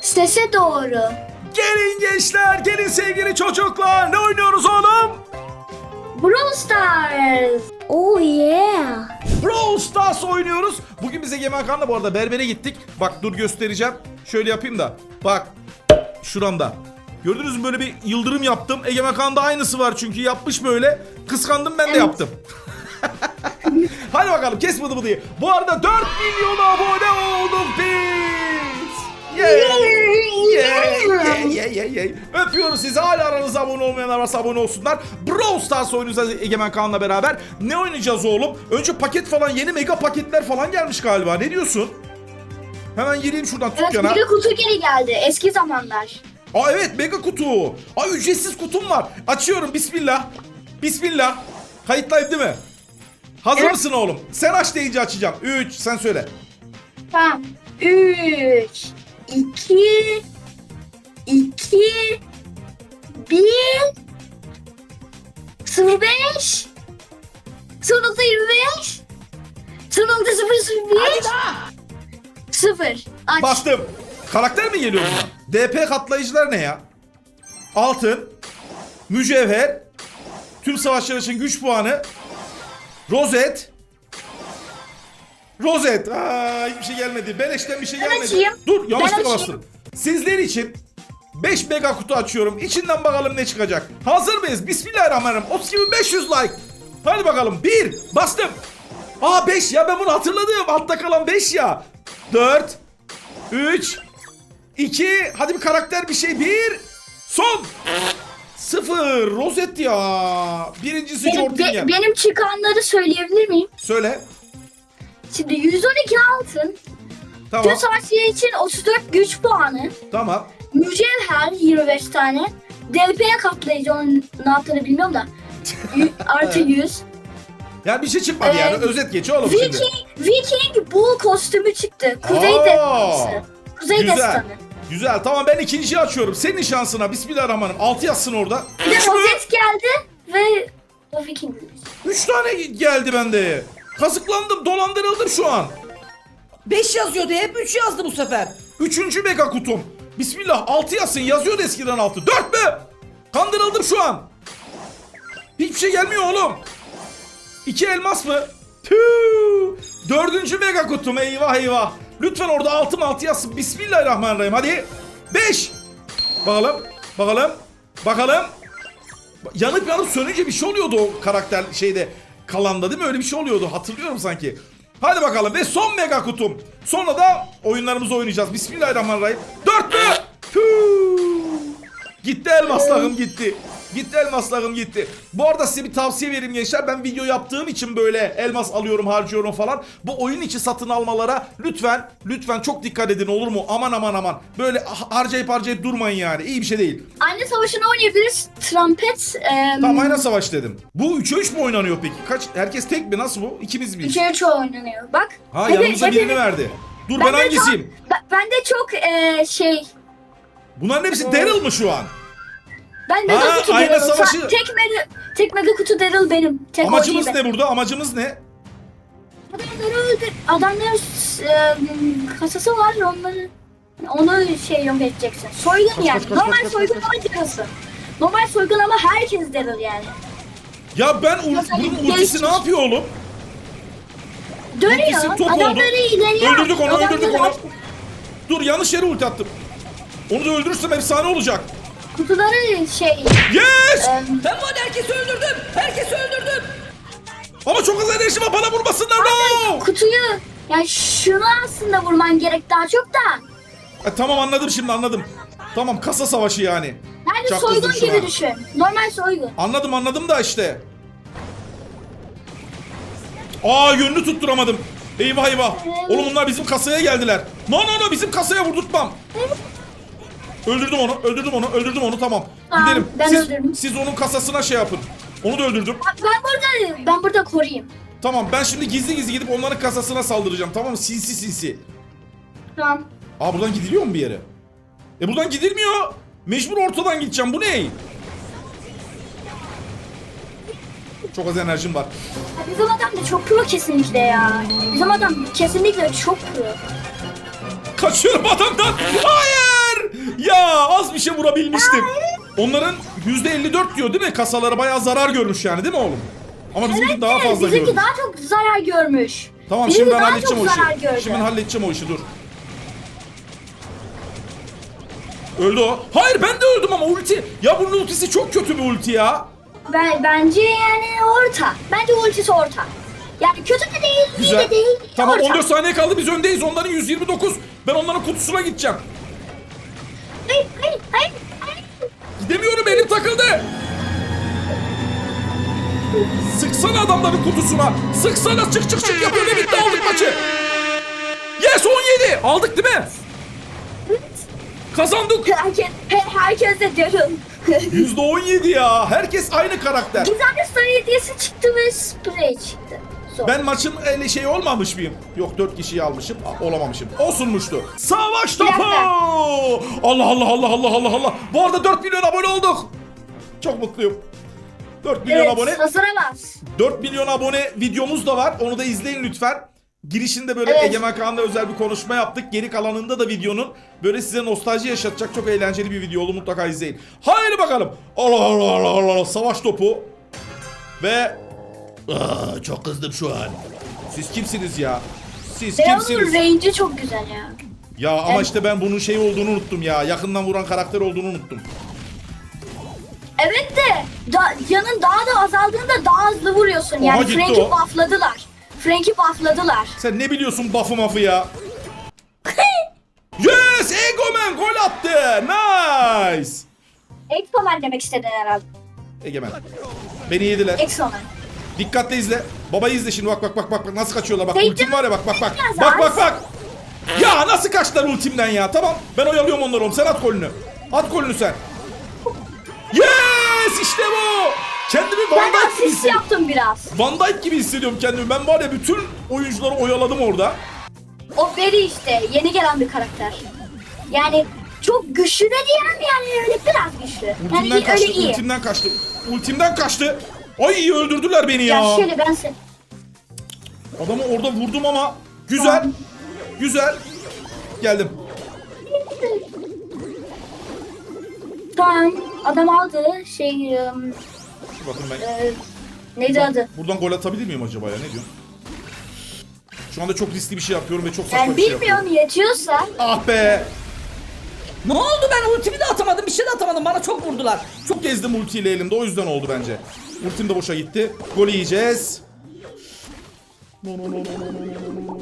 Sese doğru. Gelin gençler, gelin sevgili çocuklar. Ne oynuyoruz oğlum? Brawl Stars. Oh yeah. Brawl Stars oynuyoruz. Bugün bize Egemen Kan'la bu arada berbere gittik. Bak dur göstereceğim. Şöyle yapayım da. Bak. Şuramda. Gördünüz mü böyle bir yıldırım yaptım. Egemen Kan'da aynısı var çünkü yapmış böyle. Kıskandım ben de Evet. yaptım. Hadi bakalım kes bıdı bıdıyı. Bu arada 4 milyon abone olduk biz. Yeah, yeah, yeah, yeah. Öpüyoruz sizi. Hala aranızda abone olmayanlar varsa abone olsunlar. Brawl Stars oynayacağız Egemen Kaan'la beraber. Ne oynayacağız oğlum? Önce paket falan yeni mega paketler falan gelmiş galiba. Ne diyorsun? Hemen gireyim şuradan Evet dükkana. bir kutu geri geldi. Eski zamanlar. Aa evet mega kutu. Aa ücretsiz kutum var. Açıyorum bismillah. Bismillah. Kayıttayım değil mi? Hazır Evet. mısın oğlum? Sen aç deyince açacağım. 3 sen söyle. Tamam. 3, 2, 2, 1, 05, sonunda 25, sonunda 001, 0. Aç. Bastım. Karakter mi geliyor bundan? DP katlayıcılar ne ya? Altın, mücevher, tüm savaşlar için güç puanı, rozet, rozet. Aa, hiçbir şey gelmedi. Beleşten bir şey gelmedi. açayım. Dur yanlışlıkla Ben bastım. Sizler için 5 mega kutu açıyorum. İçinden bakalım ne çıkacak. Hazır mıyız? Bismillahirrahmanirrahim. 32500 like. Hadi bakalım. 1 bastım. Aa 5 ya ben bunu hatırladım. Altta kalan 5 ya. 4 3 2 Hadi bir karakter bir şey. 1 Son. 0 Rozet ya. Birincisi Benim, Jordan be- benim çıkanları söyleyebilir miyim? Söyle. Şimdi 112 altın, Tamam. tüm savaşçılar için 34 güç puanı, Tamam. mücevher 25 tane, DP katlayıcı onun ne yaptığını bilmiyorum da artı 100. Ya bir şey çıkmadı Ee, yani. Özet geç oğlum şimdi. Viking, Viking Bull kostümü çıktı. Kuzey Aa, destansı. Kuzey Güzel. destanı. Güzel. Tamam ben ikinciyi açıyorum. Senin şansına. Bismillahirrahmanirrahim. 6 yazsın orada. Bir de 3 mü? rozet geldi ve o Viking. 3 tane geldi bende. Kazıklandım, dolandırıldım şu an. 5 yazıyordu hep 3 yazdı bu sefer. Üçüncü mega kutum. Bismillah 6 yazsın. Yazıyordu eskiden 6. 4 mü? Kandırıldım şu an. Hiçbir şey gelmiyor oğlum. 2 elmas mı? Tüh. Dördüncü mega kutum. Eyvah eyvah. Lütfen orada 6 mı 6 yazsın. Bismillahirrahmanirrahim. Hadi. 5. Bakalım. Bakalım. Bakalım. Yanıp yanıp sönünce bir şey oluyordu o karakter şeyde kalanda değil mi? Öyle bir şey oluyordu. Hatırlıyorum sanki. Hadi bakalım ve son mega kutum. Sonra da oyunlarımızı oynayacağız. Bismillahirrahmanirrahim. Dört mü? Tüh. Gitti elmaslağım gitti. Gitti elmaslağım gitti. Bu arada size bir tavsiye vereyim gençler. Ben video yaptığım için böyle elmas alıyorum harcıyorum falan. Bu oyun içi satın almalara lütfen lütfen çok dikkat edin olur mu? Aman aman aman. Böyle ha- harcayıp harcayıp durmayın yani. İyi bir şey değil. Anne savaşını oynayabiliriz. Trumpet. E, Tam ayna savaş dedim. Bu 3'e 3 mü oynanıyor peki? Kaç herkes tek mi? Nasıl bu? İkimiz miyiz? 3'e 3 oynanıyor. Bak. Ha Hep- yanımıza hep- birini verdi. Dur ben, Ben hangisiyim? Ben, ben de çok e, şey. Bunların hepsi Daryl mı şu an? Ben de Ha, mega kutu ayna Daryl. Savaşı. Tek mega, tek mega kutu Daryl benim. Tek Amacımız ne burada? Amacımız ne? Adamları öldür. Adamların e, kasası var onları. Onu şey yok edeceksin. Soygun Kaç, yani. kaç, kaç, Normal kaç, kaç, soygun ama Daryl'sın. Normal soygun ama herkes Daryl yani. Ya ben ul- Mesela bunun ultisi ne yapıyor oğlum? Dönüyor. Ultisi top oldu. Adamları ileriye Öldürdük onu, öldürdük onu. Dur yanlış yere ulti attım. Onu da öldürürsem efsane olacak. Kutuları şey. Yes! Ben var herkesi öldürdüm. Herkesi öldürdüm. Ama çok az enerjim var. Bana vurmasınlar. No! kutuyu yani şunu aslında vurman gerek daha çok da. E, tamam anladım şimdi anladım. Tamam kasa savaşı yani. Yani Çok soygun kızdım şu gibi düşün. Normal soygun. Anladım anladım da işte. Aa yönünü tutturamadım. Eyvah eyvah. Oğlum bunlar bizim kasaya geldiler. No no no bizim kasaya vurdurtmam. Öldürdüm onu, öldürdüm onu, öldürdüm onu tamam. Tamam, Gidelim. ben siz, öldürdüm. siz onun kasasına şey yapın. Onu da öldürdüm. Ben burada ben burada koruyayım. Tamam ben şimdi gizli gizli gidip onların kasasına saldıracağım tamam mı? Sinsi sinsi. Tamam. Aa buradan gidiliyor mu bir yere? E buradan gidilmiyor. Mecbur ortadan gideceğim. Bu ne? Çok az enerjim var. Bizim adam da çok pro kesinlikle ya. Bizim adam kesinlikle çok pro. Kaçıyorum adamdan. Hayır! Bir şey vurabilmiştim. Onların %54 diyor değil mi? Kasaları bayağı zarar görmüş yani değil mi oğlum? Ama bizimki daha Evet, fazla bizimki görmüş. daha çok zarar görmüş. Tamam Bizimki şimdi ben daha halledeceğim o çok işi. gördü. Şimdi ben halledeceğim o işi dur. Öldü o. Hayır ben de öldüm ama ulti. Ya bunun ultisi çok kötü bir ulti ya. Ben, bence yani orta. Bence ultisi orta. Yani kötü de değil, iyi Güzel. de değil. Tamam orta. 14 saniye kaldı biz öndeyiz. Onların 129. Ben onların kutusuna gideceğim. Hayır, hayır. Gidemiyorum elim takıldı. Sıksana adamların kutusuna. Sıksana çık çık çık yapıyor ve bitti aldık maçı. Yes 17. Aldık değil mi? Kazandık. Herkes, he- herkes de Daryl. %17 ya. Herkes aynı karakter. Güzel bir sarı hediyesi çıktı ve spray çıktı. Ben maçın öyle şey olmamış mıyım? Yok 4 kişiyi almışım. Olamamışım. Olsunmuştu. Savaş topu! Allah Allah Allah Allah Allah Allah. Bu arada 4 milyon abone olduk. Çok mutluyum. 4 milyon evet, abone. hazıramaz. 4 milyon abone videomuz da var. Onu da izleyin lütfen. Girişinde böyle Evet. Egemen Kaan'la özel bir konuşma yaptık. Geri kalanında da videonun böyle size nostalji yaşatacak çok eğlenceli bir video oldu. Mutlaka izleyin. Haydi bakalım. Allah Allah Allah Allah. Savaş topu. Ve Aa, çok kızdım şu an. Siz kimsiniz ya? Siz Daryl'ın kimsiniz? range'i çok güzel ya. Ya ama işte ben bunun şey olduğunu unuttum ya. Yakından vuran karakter olduğunu unuttum. Evet de da, canın daha da azaldığında daha hızlı vuruyorsun. Yani Oha, gitti Frank'i o. buffladılar. Frank'i buffladılar. Sen ne biliyorsun buff'ı mafı ya? yes! Egomen gol attı. Nice. Exoman demek istedin herhalde. Egemen. Beni yediler. Exoman. Dikkatle izle. Babayı izle şimdi bak bak bak bak bak nasıl kaçıyorlar bak ultim var ya bak bak bak. Bak bak bak. Ya nasıl kaçtılar ultimden ya tamam ben oyalıyorum onları oğlum sen at golünü. At golünü sen. Yes işte bu. Kendimi Van Ben Dijk gibi asist hissediyorum. yaptım biraz. Van Dijk gibi hissediyorum kendimi. Ben var ya bütün oyuncuları oyaladım orada. O Barry işte yeni gelen bir karakter. Yani çok güçlü de diyemem yani öyle biraz güçlü. Yani Ultimden iyi, kaçtı, öyle iyi. ultimden kaçtı. Ultimden kaçtı. Ay öldürdüler beni ya. Ya şöyle ben sen. Adamı orada vurdum ama güzel. Tamam. Güzel. Geldim. Tamam adam aldı şey ım, Bakın ben e, neydi adı? buradan gol atabilir miyim acaba ya ne diyorsun? Şu anda çok riskli bir şey yapıyorum ve çok saçma Ben bir şey yapıyorum. bilmiyorum yetiyorsa. Ah be! Ne oldu ben ultimi de atamadım bir şey de atamadım bana çok vurdular. Çok gezdim ultiyle elimde o yüzden oldu bence. Ultim de boşa gitti. Gol yiyeceğiz. No, no, no, no, no, no.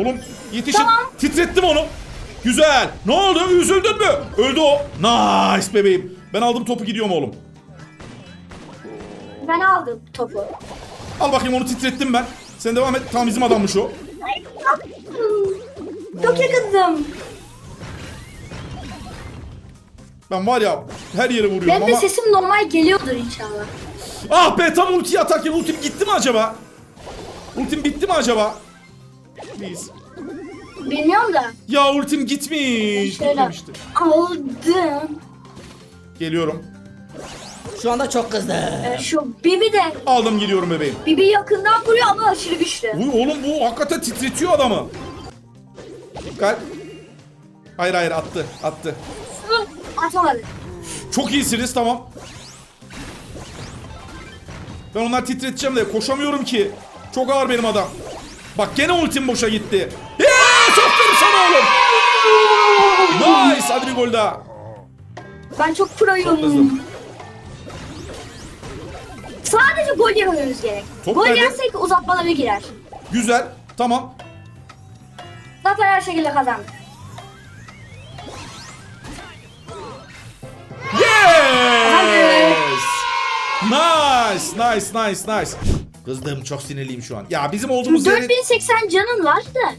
Oğlum yetişin. Tamam. Titrettim onu. Güzel. Ne oldu? Üzüldün mü? Öldü o. Nice bebeğim. Ben aldım topu gidiyorum oğlum. Ben aldım topu. Al bakayım onu titrettim ben. Sen devam et. Tam bizim adammış o. Çok yakındım. Ben var ya her yere vuruyorum Benim de ama... sesim normal geliyordur inşallah. Ah be tam ultiyi atarken ultim gitti mi acaba? Ultim bitti mi acaba? Please. Bilmiyorum da. Ya ultim gitmiş. Şöyle Gitmemişti. aldım. Geliyorum. Şu anda çok kızdım. Ee, şu Bibi de. Aldım gidiyorum bebeğim. Bibi yakından vuruyor ama aşırı güçlü. Uy, oğlum bu hakikaten titretiyor adamı. Dikkat. Hayır hayır attı attı. Atamadı. Çok iyisiniz tamam. Ben onları titreteceğim de koşamıyorum ki. Çok ağır benim adam. Bak gene ultim boşa gitti. Yes! Aferin sana oğlum. Nice. Hadi bir gol daha. Ben çok proyum. Sadece gol yememiz gerek. Top gol nerede? yersek uzatmalara girer. Güzel. Tamam. Zaten her şekilde kazandık. Nice, nice, nice, nice. Kızdım çok sinirliyim şu an. Ya bizim olduğumuz yere 4080 canın var da.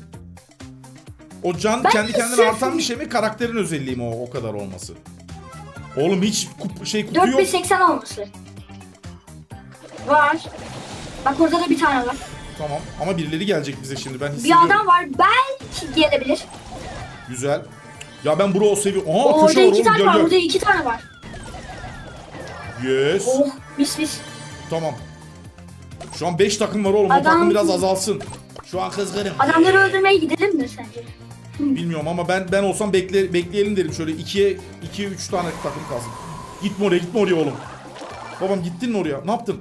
o can Ben kendi kendine sırf- artan bir şey mi? Karakterin özelliği mi o, o kadar olması? Oğlum hiç kup, şey kutu yok. 4080 olması. Var. Bak orada da bir tane var. Tamam ama birileri gelecek bize şimdi ben hissediyorum. Bir adam var belki gelebilir. Güzel. Ya ben bro seviyorum. Aha orada köşe var iki oğlum tane var. gel. Orada iki tane var. Yes. Oh mis mis. Tamam. Şu an 5 takım var oğlum. O Adam- takım biraz azalsın. Şu an kızgınım. Adamları öldürmeye gidelim mi sence? Bilmiyorum ama ben ben olsam bekle, bekleyelim derim şöyle 2'ye 2'ye 3 tane takım kalsın. Gitme oraya gitme oraya oğlum. Babam gittin mi oraya? Ne yaptın?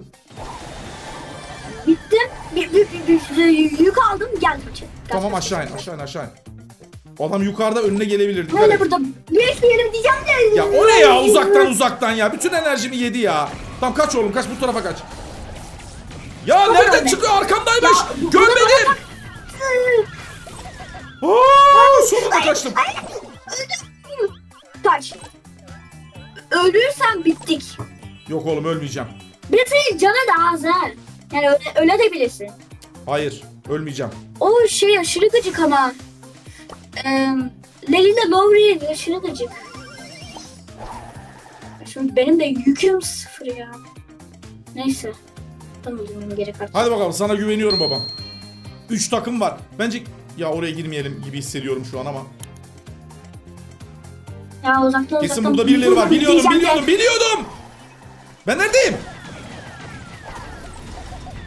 Gittim. Bir, bir, bir, bir, yük aldım geldim içeri. Tamam aşağı in aşağı in aşağı in. Adam yukarıda önüne gelebilir. dikkat Böyle et. burada bir yere diyeceğim de. Ya o ne ya uzaktan uzaktan ya. Bütün enerjimi yedi ya. Tamam kaç oğlum kaç bu tarafa kaç. Ya Çok nereden çıkıyor arkamdaymış. Ya, bu- Görmedim. Aa, sonunda kaçtım. Kaç. Ölürsen bittik. Yok oğlum ölmeyeceğim. Bir de senin canı da az ha. Yani öyle, öyle de bilirsin. Hayır ölmeyeceğim. O şey aşırı gıcık ama. Eee Leyla Lowry aşırı gıcık. Şimdi benim de yüküm sıfır ya. Neyse. Tamam benim gerek artık. Hadi bakalım sana güveniyorum babam. 3 takım var. Bence ya oraya girmeyelim gibi hissediyorum şu an ama. Ya uzaktan uzaktan. Kesin burada birileri var. Biliyordum biliyordum biliyordum. Ben neredeyim?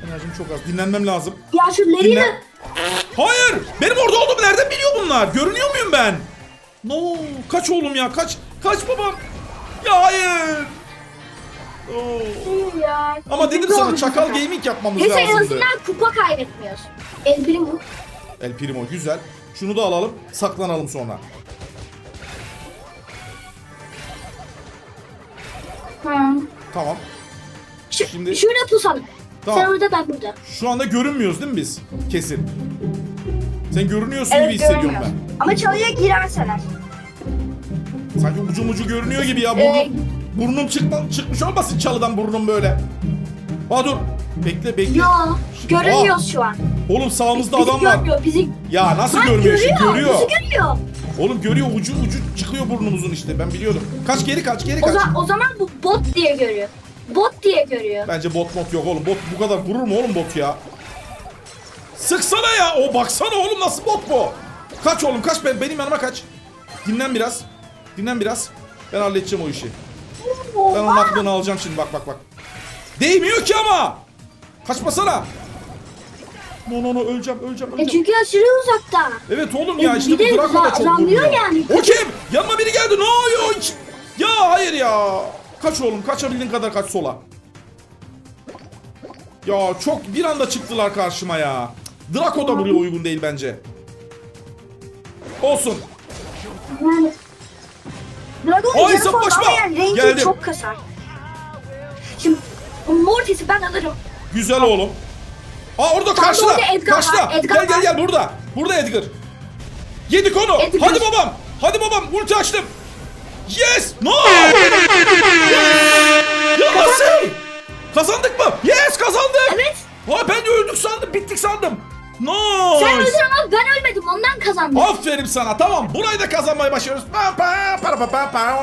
Enerjim çok az. Dinlenmem lazım. Ya, şu Leyla Dinle. Hayır! Benim orada olduğumu nereden biliyor bunlar? Görünüyor muyum ben? No! Kaç oğlum ya kaç! Kaç babam! Ya hayır! Oo. ya. Ama dedim Kötü sana olmuş çakal zaten. gaming yapmamız Neyse en lazımdı. azından kupa kaybetmiyoruz. El Primo. El Primo güzel. Şunu da alalım. Saklanalım sonra. Ha. Tamam. Şu, Şimdi- Şurada pusalım. Tamam. Sen orada ben burada. Şu anda görünmüyoruz değil mi biz? Kesin. Sen görünüyorsun gibi hissediyorum ben. Ama çalıya girerseler. Sanki ucu ucu görünüyor gibi ya. Burnum, Ee, burnum çıkma, çıkmış olmasın çalıdan burnum böyle. Aa dur. Bekle bekle. Yo, görünüyoruz şu an. Oğlum sağımızda Bizi adam var. görmüyor, bizi Ya nasıl Lan görmüyor şimdi? Görüyor. Bizi görüyor. Oğlum görüyor ucu ucu çıkıyor burnumuzun işte ben biliyordum. Kaç geri kaç geri O, kaç. za- o zaman bu bot diye görüyor. Bot diye görüyor. Bence bot bot yok oğlum. Bot bu kadar vurur mu oğlum bot ya? Sıksana ya. O baksana oğlum nasıl bot bu. Kaç oğlum kaç ben benim yanıma kaç. Dinlen biraz. Dinlen biraz. Ben halledeceğim o işi. Ben onun aklını alacağım şimdi bak bak bak. Değmiyor ki ama. Kaçmasana. No no no öleceğim öleceğim E öleceğim. çünkü aşırı uzakta. Evet oğlum ya E, işte bu Draco da çok vurmuyor. yani. O kim? Yanıma biri geldi ne oluyor? Ya hayır ya. Kaç oğlum kaçabildiğin kadar kaç sola. Ya çok bir anda çıktılar karşıma ya. Draco da buraya uygun değil bence. Olsun. Yani. Dragon'un Ay, saplaşma. rengi Geldim. çok kasar. Şimdi Mortis'i ben alırım. Güzel oğlum. Aa orada Tam karşıda. Edgar Karşıda. var, Edgar gel gel gel burada. Burada Edgar. Yedik onu. Edgar. Hadi babam. Hadi babam. Ulti açtım. Yes. No. ya nasıl? Kazandık mı? Yes kazandık. Evet. Ha ben öldük sandım. Bittik sandım. Nice. Sen öldün ama ben ölmedim. Ondan kazandım. Aferin sana. Tamam. Burayı da kazanmayı başarıyoruz. Pa, pa, para, pa, pa, pa.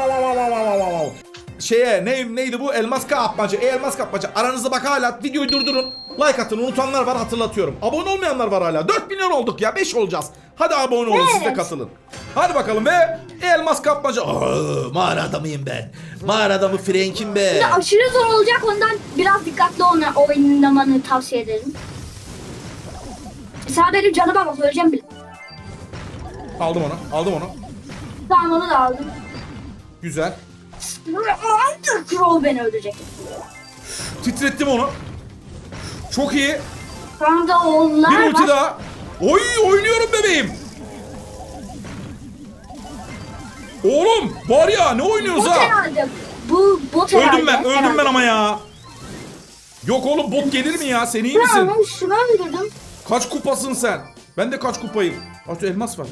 Şeye ne, neydi bu? Elmas kapmaca. E, elmas kapmaca. Aranızda bak hala videoyu durdurun. Like atın. Unutanlar var hatırlatıyorum. Abone olmayanlar var hala. 4 milyon olduk ya. 5 olacağız. Hadi abone olun siz de Evet. katılın. Hadi bakalım ve E, elmas kapmaca. Aa, mağara adamıyım ben. Mağara adamı Frank'im be. De aşırı zor olacak. Ondan biraz dikkatli oyna, oynamanı tavsiye ederim. Mesela benim canıma bak. Öleceğim bile. Aldım onu. Aldım onu. Tamam onu da aldım. Güzel. Hunter Crow beni öldürecek. Titrettim onu. Çok iyi. Kanka onlar Bir ulti var. daha. Oy oynuyorum bebeğim. Oğlum var ya ne oynuyoruz Bot ha? herhalde. Bu bot herhalde. Öldüm ben öldüm herhalde. ben ama ya. Yok oğlum bot gelir mi ya? Sen iyi misin? onu şunu öldürdüm. Kaç kupasın sen? Ben de kaç kupayım? Artı elmas var.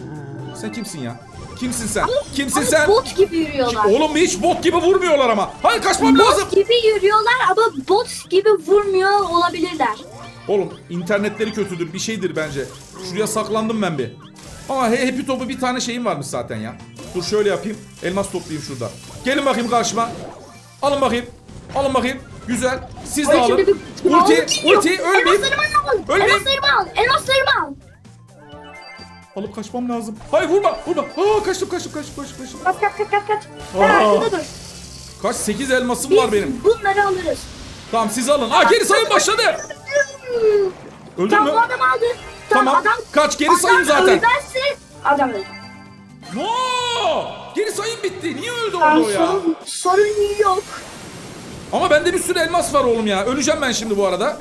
Sen kimsin ya? Kimsin sen? Kimsin Ama sen? bot gibi yürüyorlar. Oğlum hiç bot gibi vurmuyorlar ama. Hayır kaçmam Bot lazım. gibi yürüyorlar ama bot gibi vurmuyor olabilirler. Oğlum internetleri kötüdür bir şeydir bence. Şuraya saklandım ben bir. Ama he, Happy Top'u bir tane şeyim varmış zaten ya. Dur şöyle yapayım. Elmas toplayayım şurada. Gelin bakayım karşıma. Alın bakayım. Alın bakayım. Güzel. Siz de Ay, alın. şimdi bir Ulti, ulti, ölmeyin. Elmaslarımı al. Ölmeyin. Elmaslarımı al. Elmaslarımı al. Alıp kaçmam lazım. Hayır vurma, vurma. Aa kaçtım, kaçtım, kaçtım, kaçtım, kaçtım. Kaç kaç kaç kaç kaç. Aa. Ben arkada dur. Kaç? 8 elmasım Biz var benim. bunları alırız. Tamam siz alın. Aa geri sayım başladı. Öldün Tamam mü? bu adam aldı. Tamam. adam, Kaç, geri adam sayın zaten. ölmezse Adam öldü. No! Geri sayım bitti. Niye öldü Tamam, orada o ya? sorun, sorun yok. Ama bende bir sürü elmas var oğlum ya. Öleceğim ben şimdi bu arada.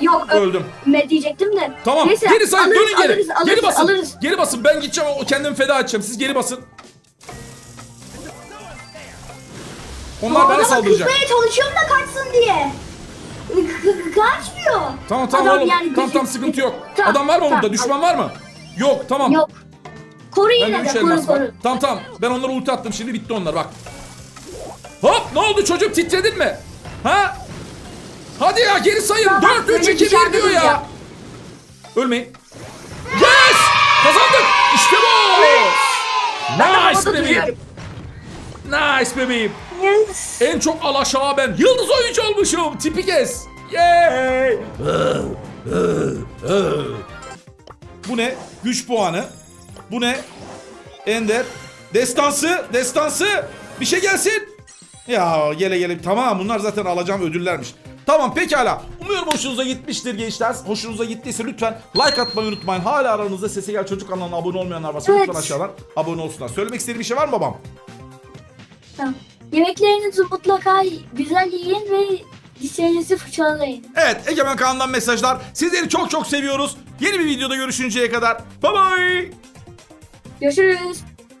Yok Öldüm. Me diyecektim de. Tamam. Neyse, geri sayın. alırız, Dönün geri. Alırız, alırız, geri basın. Alırız. Geri basın. Ben gideceğim. O kendimi feda edeceğim. Siz geri basın. Onlar bana Adama saldıracak. kızmaya çalışıyorum da kaçsın diye. Kaçmıyor. Tamam tamam Adam oğlum. yani tamam tamam sıkıntı yok. Tamam, Adam var mı tamam, orada? Düşman var mı? Yok tamam. Yok. Koru yine 3 de koru koru. Tamam tamam. Ben onlara ulti attım. Şimdi bitti onlar bak. Hop ne oldu çocuğum titredin mi? Ha? Hadi ya geri sayın. Tamam, 4 3 böyle 2 1 dışarıda diyor ya. Ölmeyin. Yes! Kazandık. İşte bu. Nice bebeğim. Nice bebeğim. Yes. En çok alaşağı ben. Yıldız oyuncu olmuşum. Tipi kes. Yay. Bu ne? Güç puanı. Bu ne? Ender. Destansı. Destansı. Bir şey gelsin. Ya gele gele. Tamam bunlar zaten alacağım ödüllermiş. Tamam pekala. Umuyorum hoşunuza gitmiştir gençler. Hoşunuza gittiyse lütfen like atmayı unutmayın. Hala aranızda Sese Gel Çocuk kanalına abone olmayanlar varsa Evet. lütfen aşağıdan abone olsunlar. Söylemek istediğin bir şey var mı babam? Tamam. Yemeklerinizi mutlaka güzel yiyin ve dişlerinizi fırçalayın. Evet Egemen Kaan'dan mesajlar. Sizleri çok çok seviyoruz. Yeni bir videoda görüşünceye kadar. Bye bye. Görüşürüz.